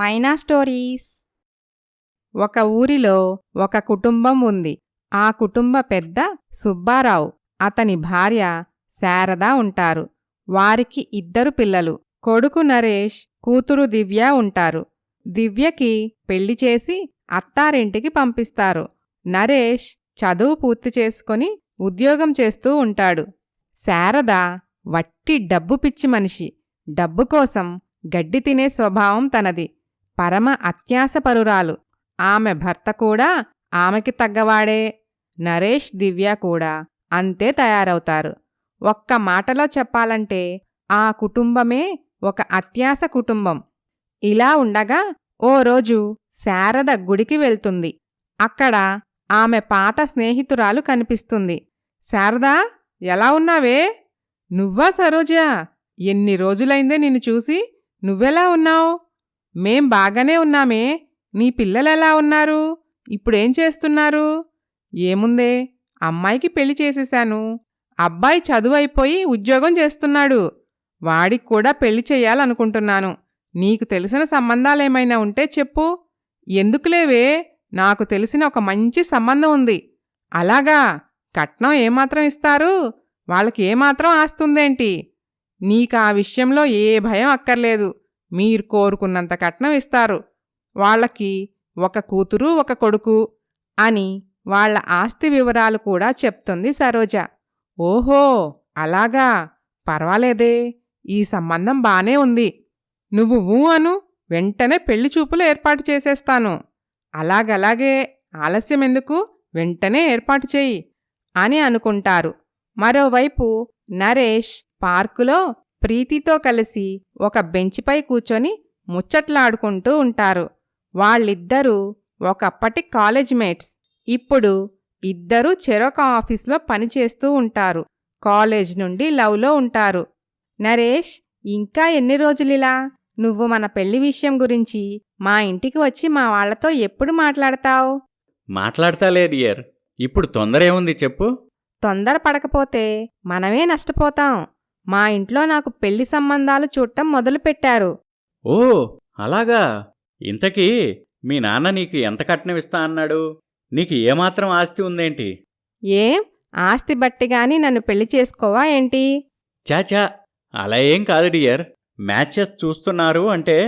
మైనా stories ఒక ఊరిలో ఒక కుటుంబం ఉంది. ఆ కుటుంబ పెద్ద సుబ్బారావు. అతని భార్య శారద ఉంటారు. వారికి ఇద్దరు పిల్లలు. కొడుకు నరేష్ కూతురు దివ్య ఉంటారు. దివ్యకి పెళ్ళి చేసి అత్తారింటికి పంపిస్తారు. నరేష్ చదువు పూర్తి చేసుకుని ఉద్యోగం చేస్తూ ఉంటాడు. శారద వట్టి డబ్బు పిచ్చి మనిషి. డబ్బు కోసం గడ్డి తినే స్వభావం తనది. పరమ అత్యాసపరురాలు ఆమె భర్త కూడా ఆమెకి తగ్గవాడే నరేష్ దివ్య కూడా అంతే తయారవుతారు. ఒక్క మాటలో చెప్పాలంటే ఆ కుటుంబమే ఒక అత్యాస కుటుంబం. ఇలా ఉండగా ఓ రోజు శారద గుడికి వెళ్తుంది. అక్కడ ఆమె పాత స్నేహితురాలు కనిపిస్తుంది. శారదా ఎలా ఉన్నావే? నువ్వా సరోజా? ఎన్ని రోజులైందే నిన్ను చూసి. నువ్వెలా ఉన్నావు? మేం బాగానే ఉన్నామే. నీ పిల్లలెలా ఉన్నారు? ఇప్పుడేం చేస్తున్నారు? ఏముందే? అమ్మాయికి పెళ్ళి చేసేశాను. అబ్బాయి చదువు అయిపోయి ఉద్యోగం చేస్తున్నాడు. వాడికి కూడా పెళ్ళి చేయాలనుకుంటున్నాను. నీకు తెలిసిన సంబంధాలేమైనా ఉంటే చెప్పు. ఎందుకులేవే? నాకు తెలిసిన ఒక మంచి సంబంధం ఉంది. అలాగా? కట్నం ఏమాత్రం ఇస్తారు? వాళ్ళకి ఏమాత్రం ఆస్తుందేంటి? నీకు ఆ విషయంలో ఏ భయం అక్కర్లేదు. మీరు కోరుకున్నంత కట్నం ఇస్తారు. వాళ్ళకి ఒక కూతురు ఒక కొడుకు అని వాళ్ళ ఆస్తి వివరాలు కూడా చెప్తుంది సరోజ. ఓహో అలాగా? పర్వాలేదే ఈ సంబంధం బానే ఉంది. నువ్వు ఊ అను వెంటనే పెళ్ళి చూపులు ఏర్పాటు చేసేస్తాను. అలాగలాగే ఆలస్యం ఎందుకు? వెంటనే ఏర్పాటు చెయ్యి అని అనుకుంటారు. మరోవైపు నరేష్ పార్కులో ప్రీతితో కలిసి ఒక బెంచ్పై కూర్చొని ముచ్చట్లాడుకుంటూ ఉంటారు. వాళ్ళిద్దరూ ఒకప్పటి కాలేజ్ మేట్స్. ఇప్పుడు ఇద్దరూ చెరొక ఆఫీస్లో పనిచేస్తూ ఉంటారు. కాలేజ్ నుండి లవ్లో ఉంటారు. నరేష్ ఇంకా ఎన్ని రోజులిలా? నువ్వు మన పెళ్ళి విషయం గురించి మా ఇంటికి వచ్చి మా వాళ్ళతో ఎప్పుడు మాట్లాడతావు? మాట్లాడతాలే డియర్. ఇప్పుడు తొందర ఏముంది చెప్పు? తొందర పడకపోతే మనమే నష్టపోతాం. మా ఇంట్లో నాకు పెళ్ళి సంబంధాలు చూడటం మొదలుపెట్టారు. ఓ అలాగా. ఇంతకీ మీ నాన్న నీకు ఎంత కట్నం ఇస్తా అన్నాడు? నీకు ఏమాత్రం ఆస్తి ఉందేంటి? ఏం? ఆస్తి బట్టి గాని నన్ను పెళ్ళి చేసుకోవా ఏంటి? చాచా అలా ఏం కాదు డియర్. మ్యాచెస్ చూస్తున్నారు అంటే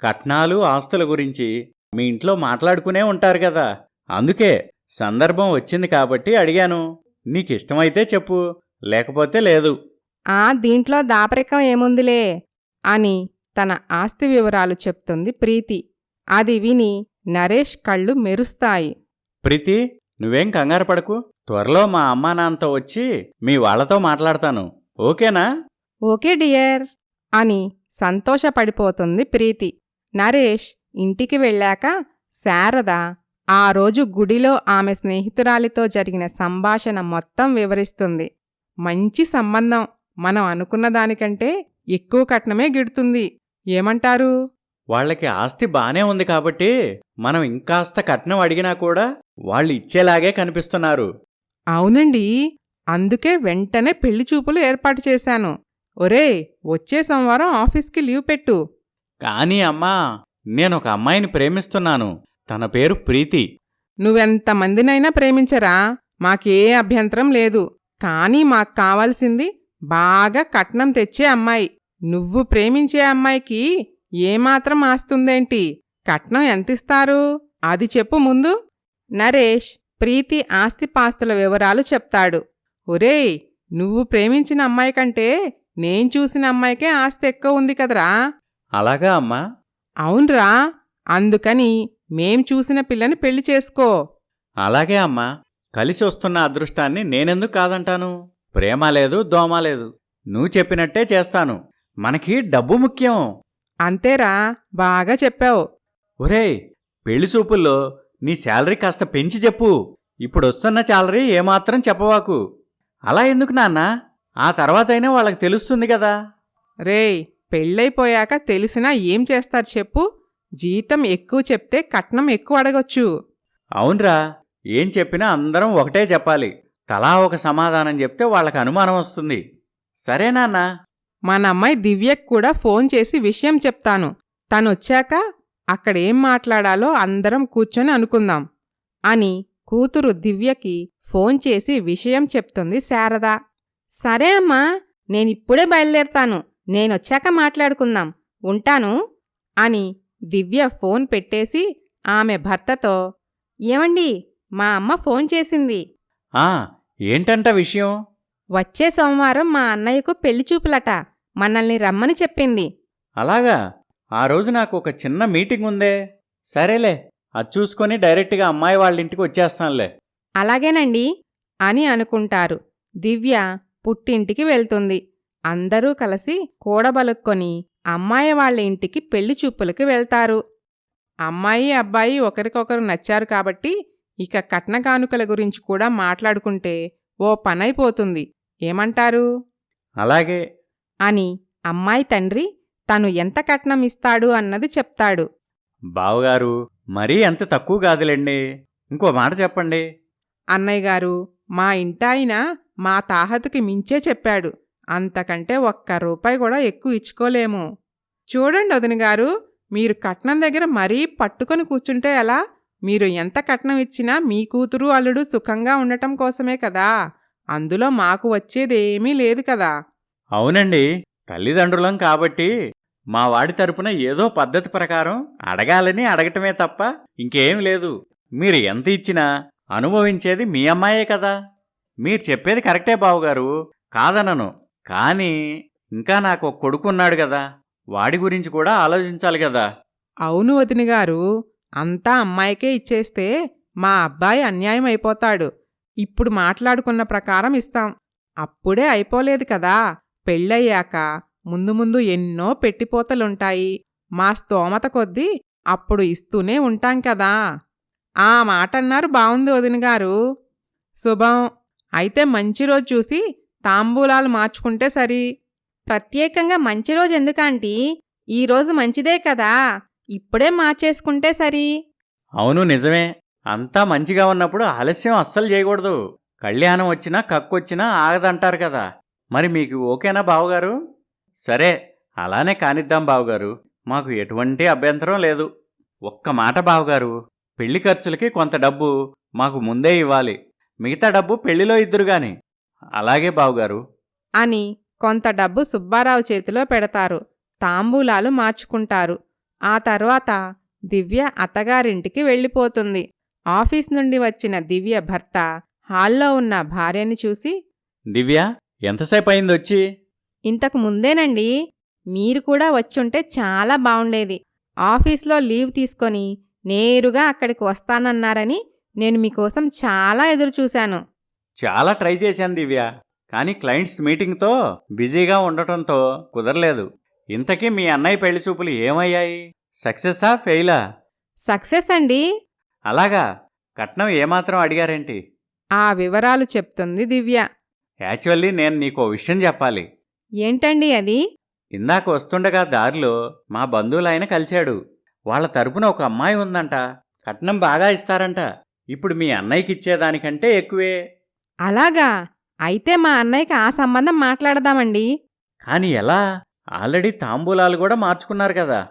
కట్నాలు ఆస్తుల గురించి మీ ఇంట్లో మాట్లాడుకునే ఉంటారు కదా. అందుకే సందర్భం వచ్చింది కాబట్టి అడిగాను. నీకిష్టమైతే చెప్పు లేకపోతే లేదు. ఆ దీంట్లో దాపరికం ఏముందిలే అని తన ఆస్తి వివరాలు చెప్తుంది ప్రీతి. అది విని నరేష్ కళ్ళు మెరుస్తాయి. ప్రీతి నువ్వేం కంగారు పడకు. త్వరలో మా అమ్మా నాన్నతో వచ్చి మీ వాళ్ళతో మాట్లాడతాను. ఓకేనా? ఓకే డియర్ అని సంతోషపడిపోతుంది ప్రీతి. నరేష్ ఇంటికి వెళ్ళాక శారద ఆ రోజు గుడిలో ఆమె స్నేహితురాలితో జరిగిన సంభాషణ మొత్తం వివరిస్తుంది. మంచి సంబంధం. మనం అనుకున్న దానికంటే ఎక్కువ కట్నమే గిడుతుంది. ఏమంటారు? వాళ్ళకి ఆస్తి బానే ఉంది కాబట్టి మనం ఇంకాస్త కట్నం అడిగినా కూడా వాళ్ళు ఇచ్చేలాగే కనిపిస్తున్నారు. అవునండి. అందుకే వెంటనే పెళ్ళి చూపులు ఏర్పాటు చేశాను. ఒరేయ్ వచ్చే సోమవారం ఆఫీస్కి లీవ్ పెట్టు. కానీ అమ్మా నేనొక అమ్మాయిని ప్రేమిస్తున్నాను. తన పేరు ప్రీతి. నువ్వెంతమందినైనా ప్రేమించరా? మాకే అభ్యంతరం లేదు. కానీ మాకు కావాల్సింది బాగా కట్నం తెచ్చే అమ్మాయి. నువ్వు ప్రేమించే అమ్మాయికి ఏమాత్రం ఆస్తుందేంటి? కట్నం ఎంతిస్తారు? అది చెప్పు ముందు. నరేష్ ప్రీతి ఆస్తిపాస్తుల వివరాలు చెప్తాడు. ఒరేయ్ నువ్వు ప్రేమించిన అమ్మాయి కంటే నేను చూసిన అమ్మాయికే ఆస్తి ఎక్కువ ఉంది కదరా? అలాగా అమ్మా. అవునరా. అందుకని మేం చూసిన పిల్లని పెళ్ళి చేసుకో. అలాగే అమ్మా. కలిసి వస్తున్న అదృష్టాన్ని నేనెందుకు కాదంటాను? ప్రేమ లేదు దోమ లేదు. నువ్వు చెప్పినట్టే చేస్తాను. మనకి డబ్బు ముఖ్యం. అంతేరా బాగా చెప్పావు. ఒరేయ్ పెళ్ళి చూపుల్లో నీ శాలరీ కాస్త పెంచి చెప్పు. ఇప్పుడు వస్తున్న శాలరీ ఏమాత్రం చెప్పవాకు. అలా ఎందుకు నాన్న? ఆ తర్వాతైనా వాళ్ళకి తెలుస్తుంది కదా. రేయ్ పెళ్ళైపోయాక తెలిసినా ఏం చేస్తారు చెప్పు. జీతం ఎక్కువ చెప్తే కట్నం ఎక్కువ అడగొచ్చు. అవునరా ఏం చెప్పినా అందరం ఒకటే చెప్పాలి. తలా ఒక సమాధానం చెప్తే వాళ్ళకి అనుమానం వస్తుంది. సరే నాన్న. మన అమ్మాయి దివ్యకు కూడా ఫోన్ చేసి విషయం చెప్తాను. తనొచ్చాక అక్కడేం మాట్లాడాలో అందరం కూర్చొని అనుకుందాం అని కూతురు దివ్యకి ఫోన్ చేసి విషయం చెప్తుంది శారద. సరే అమ్మా నేనిప్పుడే బయలుదేరతాను. నేనొచ్చాక మాట్లాడుకుందాం. ఉంటాను? అని దివ్య ఫోన్ పెట్టేసి ఆమె భర్తతో ఏమండి మా అమ్మ ఫోన్ చేసింది. ఆ ఏంటంట విషయం? వచ్చే సోమవారం మా అన్నయ్యకు పెళ్ళి చూపులట. మనల్ని రమ్మని చెప్పింది. అలాగా? ఆ రోజు నాకు ఒక చిన్న మీటింగ్ ఉందే. సరేలే అది చూసుకొని డైరెక్ట్గా అమ్మాయి వాళ్ళ ఇంటికి వచ్చేస్తానులే. అలాగేనండి అని అనుకుంటారు. దివ్య పుట్టింటికి వెళ్తుంది. అందరూ కలిసి కూడబలుక్కొని అమ్మాయి వాళ్ళ ఇంటికి పెళ్ళి చూపులకు వెళ్తారు. అమ్మాయి అబ్బాయి ఒకరికొకరు నచ్చారు కాబట్టి ఇక కట్న కానుకల గురించి కూడా మాట్లాడుకుంటే ఓ పనైపోతుంది. ఏమంటారు? అలాగే. అని అమ్మాయి తండ్రి తను ఎంత కట్నం ఇస్తాడు అన్నది చెప్తాడు. బావగారు మరీ అంత తక్కువ కాదులేండి. ఇంకో మాట చెప్పండి. అన్నయ్య గారు మా ఇంటాయన మా తాహతుకి మించే చెప్పాడు. అంతకంటే ఒక్క రూపాయి కూడా ఎక్కువ ఇచ్చుకోలేము. చూడండి వదిన గారు మీరు కట్నం దగ్గర మరీ పట్టుకొని కూర్చుంటే ఎలా? మీరు ఎంత కట్నం ఇచ్చినా మీ కూతురు అల్లుడు సుఖంగా ఉండటం కోసమే కదా. అందులో మాకు వచ్చేదేమీ లేదు కదా. అవునండి. తల్లిదండ్రులం కాబట్టి మా వాడి తరపున ఏదో పద్ధతి ప్రకారం అడగాలని అడగటమే తప్ప ఇంకేం లేదు. మీరు ఎంత ఇచ్చినా అనుభవించేది మీ అమ్మాయే కదా. మీరు చెప్పేది కరెక్టే బావుగారు. కాదనను. కానీ ఇంకా నాకు ఒక కొడుకున్నాడు కదా. వాడి గురించి కూడా ఆలోచించాలి కదా. అవును వదిన గారు అంతా అమ్మాయికే ఇచ్చేస్తే మా అబ్బాయి అన్యాయం అయిపోతాడు. ఇప్పుడు మాట్లాడుకున్న ప్రకారం ఇస్తాం. అప్పుడే అయిపోలేదు కదా. పెళ్ళయ్యాక ముందు ముందు ఎన్నో పెట్టిపోతలుంటాయి. మా స్తోమత కొద్దీ అప్పుడు ఇస్తూనే ఉంటాం కదా. ఆ మాట అన్నారు బావుంది వదిన గారు. శుభం. అయితే మంచి రోజు చూసి తాంబూలాలు మార్చుకుంటే సరి. ప్రత్యేకంగా మంచి రోజు ఎందుకంటీ ఈరోజు మంచిదే కదా. ఇప్పుడే మార్చేసుకుంటే సరి. అవును నిజమే. అంతా మంచిగా ఉన్నప్పుడు ఆలస్యం అస్సలు చేయకూడదు. కళ్యాణం వచ్చినా కక్కొచ్చినా ఆగదంటారు కదా. మరి మీకు ఓకేనా బావగారు? సరే అలానే కానిద్దాం బావగారు. మాకు ఎటువంటి అభ్యంతరం లేదు. ఒక్క మాట బావగారు. పెళ్ళి ఖర్చులకి కొంత డబ్బు మాకు ముందే ఇవ్వాలి. మిగతా డబ్బు పెళ్ళిలో ఇద్దరు గాని. అలాగే బావగారు. అని కొంత డబ్బు సుబ్బారావు చేతిలో పెడతారు. తాంబూలాలు మార్చుకుంటారు. ఆ తర్వాత దివ్య అత్తగారింటికి వెళ్ళిపోతుంది. ఆఫీస్ నుండి వచ్చిన దివ్య భర్త హాల్లో ఉన్న భార్యని చూసి దివ్య ఎంతసేపు అయింది వచ్చి ఇంతకు ముందేనండి మీరు కూడా వచ్చుంటే చాలా బావుండేది. ఆఫీస్లో లీవ్ తీసుకొని నేరుగా అక్కడికి వస్తానన్నారని నేను మీకోసం చాలా ఎదురుచూశాను. చాలా ట్రై చేశాను దివ్య కానీ క్లయింట్స్ మీటింగ్తో బిజీగా ఉండటంతో కుదరలేదు. ఇంతకీ మీ అన్నయ్య పెళ్ళి చూపులు ఏమయ్యాయి? సక్సెస్సా ఫెయిలా? సక్సెస్ అండి. అలాగా. కట్నం ఏమాత్రం అడిగారేంటి? ఆ వివరాలు చెప్తుంది దివ్య. యాక్చువల్లీ నేను నీకో విషయం చెప్పాలి. ఏంటండి అది? ఇందాక వస్తుండగా దారిలో మా బంధువులాయన కలిశాడు. వాళ్ళ తరపున ఒక అమ్మాయి ఉందంట. కట్నం బాగా ఇస్తారంట. ఇప్పుడు మీ అన్నయ్యకి ఇచ్చేదానికంటే ఎక్కువే. అలాగా. అయితే మా అన్నయ్యకి ఆ సంబంధం మాట్లాడదామండి. కానీ ఎలా? ఆల్రెడీ తాంబూలాలు కూడా మార్చుకున్నారు కదా.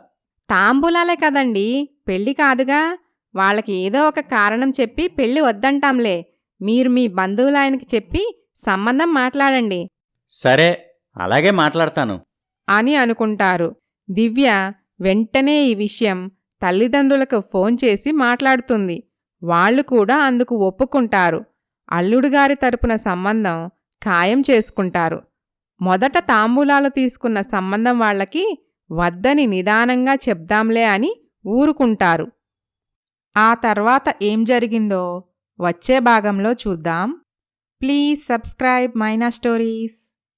తాంబూలాలే కదండి. పెళ్ళి కాదుగా. వాళ్ళకి ఏదో ఒక కారణం చెప్పి పెళ్ళి వద్దంటాంలే. మీరు మీ బంధువులాయనకి చెప్పి సంబంధం మాట్లాడండి. సరే అలాగే మాట్లాడతాను. అని అనుకుంటారు. దివ్య వెంటనే ఈ విషయం తల్లిదండ్రులకు ఫోన్ చేసి మాట్లాడుతుంది. వాళ్ళు కూడా అందుకు ఒప్పుకుంటారు. అల్లుడుగారి తరపున సంబంధం ఖాయం చేసుకుంటారు. మొదట తాంబూలాలు తీసుకున్న సంబంధం వాళ్ళకి వద్దని నిదానంగా చెప్దాంలే అని ఊరుకుంటారు. ఆ తర్వాత ఏం జరిగిందో వచ్చే భాగంలో చూద్దాం. Please subscribe Maina stories.